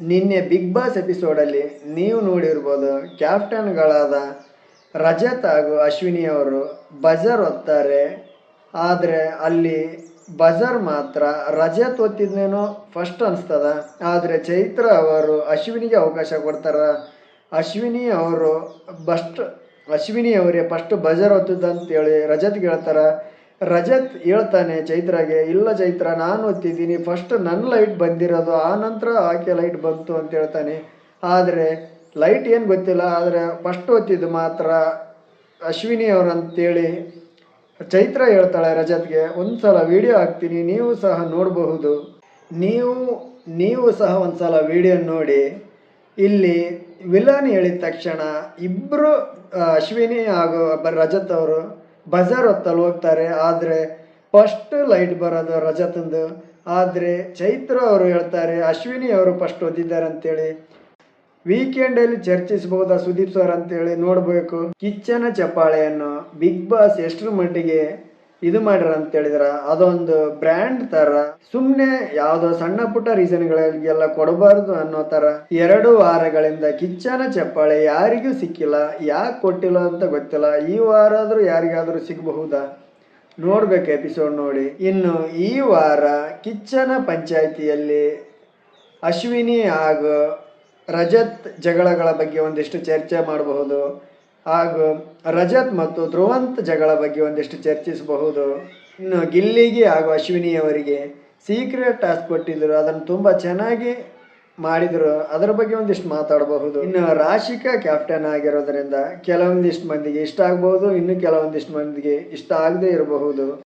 ನಿನ್ನೆ big boss ಎಪಿಸೋಡಲ್ಲಿ ನೀವು ನೋಡಿರ್ಬೋದು ಕ್ಯಾಪ್ಟನ್ಗಳಾದ ರಜತ್ ಹಾಗೂ ಅಶ್ವಿನಿ ಅವರು ಬಜರ್ ಒತ್ತಾರೆ. ಆದರೆ ಅಲ್ಲಿ ಬಜರ್ ಮಾತ್ರ ರಜತ್ ಒತ್ತಿದ್ನೇನೋ ಫಸ್ಟ್ ಅನಿಸ್ತದ. ಆದರೆ ಚೈತ್ರ ಅವರು ಅಶ್ವಿನಿಗೆ ಅವಕಾಶ ಕೊಡ್ತಾರ. ಅಶ್ವಿನಿ ಅವರು ಬಸ್ಟ್, ಅಶ್ವಿನಿ ಅವರೇ ಫಸ್ಟ್ ಬಜರ್ ಒತ್ತದಂತೇಳಿ ರಜತ್ ಹೇಳ್ತಾರ. ರಜತ್ ಹೇಳ್ತಾನೆ ಚೈತ್ರಾಗೆ, ಇಲ್ಲ ಚೈತ್ರ, ನಾನು ಒತ್ತಿದ್ದೀನಿ. ಫಸ್ಟ್ ನನ್ನ ಲೈಟ್ ಬಂದಿರೋದು, ಆ ನಂತರ ಆಕೆ ಲೈಟ್ ಬಂತು ಅಂತ ಹೇಳ್ತಾನೆ. ಆದರೆ ಲೈಟ್ ಏನು ಗೊತ್ತಿಲ್ಲ, ಆದರೆ ಫಸ್ಟ್ ಒತ್ತಿದ್ದು ಮಾತ್ರ ಅಶ್ವಿನಿ ಅವರಂತೇಳಿ ಚೈತ್ರ ಹೇಳ್ತಾಳೆ ರಜತ್ಗೆ, ಒಂದ್ಸಲ ವಿಡಿಯೋ ಹಾಕ್ತೀನಿ, ನೀವು ಸಹ ನೋಡಬಹುದು. ನೀವು ನೀವು ಸಹ ಒಂದ್ಸಲ ವಿಡಿಯೋ ನೋಡಿ. ಇಲ್ಲಿ ವಿಲನ್ ಹೇಳಿದ ತಕ್ಷಣ ಇಬ್ಬರು ಅಶ್ವಿನಿ ಹಾಗೂ ರಜತ್ ಅವರು ಬಜಾರ್ ಹೊತ್ತಲ್ಲಿ ಹೋಗ್ತಾರೆ, ಆದರೆ ಫಸ್ಟ್ ಲೈಟ್ ಬರೋದು ರಜತಂದು ಆದರೆ ಚೈತ್ರ ಅವರು ಹೇಳ್ತಾರೆ, ಅಶ್ವಿನಿ ಅವರು ಫಸ್ಟ್ ಓದಿದ್ದಾರೆ ಅಂತೇಳಿ. ವೀಕೆಂಡಲ್ಲಿ ಚರ್ಚಿಸಬಹುದಾ ಸುದೀಪ್ ಸರ್ ಅಂತೇಳಿ ನೋಡಬೇಕು. ಕಿಚ್ಚನ ಚಪ್ಪಾಳೆಯನ್ನು ಬಿಗ್ ಬಾಸ್ ಎಷ್ಟರ ಮಟ್ಟಿಗೆ ಇದು ಮಾಡ್ರ ಅಂತ ಹೇಳಿದ್ರ, ಅದೊಂದು ಬ್ರ್ಯಾಂಡ್ ತರ. ಸುಮ್ಮನೆ ಯಾವ್ದೋ ಸಣ್ಣ ಪುಟ್ಟ ರೀಸನ್ಗಳಿಗೆಲ್ಲ ಕೊಡಬಾರದು ಅನ್ನೋ ತರ. ಎರಡು ವಾರಗಳಿಂದ ಕಿಚ್ಚನ ಚಪ್ಪಾಳೆ ಯಾರಿಗೂ ಸಿಕ್ಕಿಲ್ಲ, ಯಾಕೆ ಕೊಟ್ಟಿಲ್ಲ ಅಂತ ಗೊತ್ತಿಲ್ಲ. ಈ ವಾರ ಆದ್ರೂ ಯಾರಿಗಾದ್ರೂ ಸಿಗಬಹುದಾ? ನೋಡ್ಬೇಕು ಎಪಿಸೋಡ್ ನೋಡಿ. ಇನ್ನು ಈ ವಾರ ಕಿಚ್ಚನ ಪಂಚಾಯಿತಿಯಲ್ಲಿ ಅಶ್ವಿನಿ ಹಾಗೂ ರಜತ್ ಜಗಳಗಳ ಬಗ್ಗೆ ಒಂದಿಷ್ಟು ಚರ್ಚೆ ಮಾಡಬಹುದು. ಹಾಗೂ ರಜತ್ ಮತ್ತು ಧ್ರುವಂತ್ ಜಗಳ ಬಗ್ಗೆ ಒಂದಿಷ್ಟು ಚರ್ಚಿಸಬಹುದು. ಇನ್ನು ಗಿಲ್ಲಿಗೆ ಹಾಗೂ ಅಶ್ವಿನಿ ಅವರಿಗೆ ಸೀಕ್ರೆಟ್ ಟಾಸ್ಕ್ ಕೊಟ್ಟಿದ್ದರು. ಅದನ್ನು ತುಂಬ ಚೆನ್ನಾಗಿ ಮಾಡಿದ್ರು ಅದರ ಬಗ್ಗೆ ಒಂದಿಷ್ಟು ಮಾತಾಡಬಹುದು. ಇನ್ನು ರಾಶಿಕಾ ಕ್ಯಾಪ್ಟನ್ ಆಗಿರೋದ್ರಿಂದ ಕೆಲವೊಂದಿಷ್ಟು ಮಂದಿಗೆ ಇಷ್ಟ ಆಗಬಹುದು. ಇನ್ನು ಕೆಲವೊಂದಿಷ್ಟು ಮಂದಿಗೆ ಇಷ್ಟ ಆಗದೆ ಇರಬಹುದು.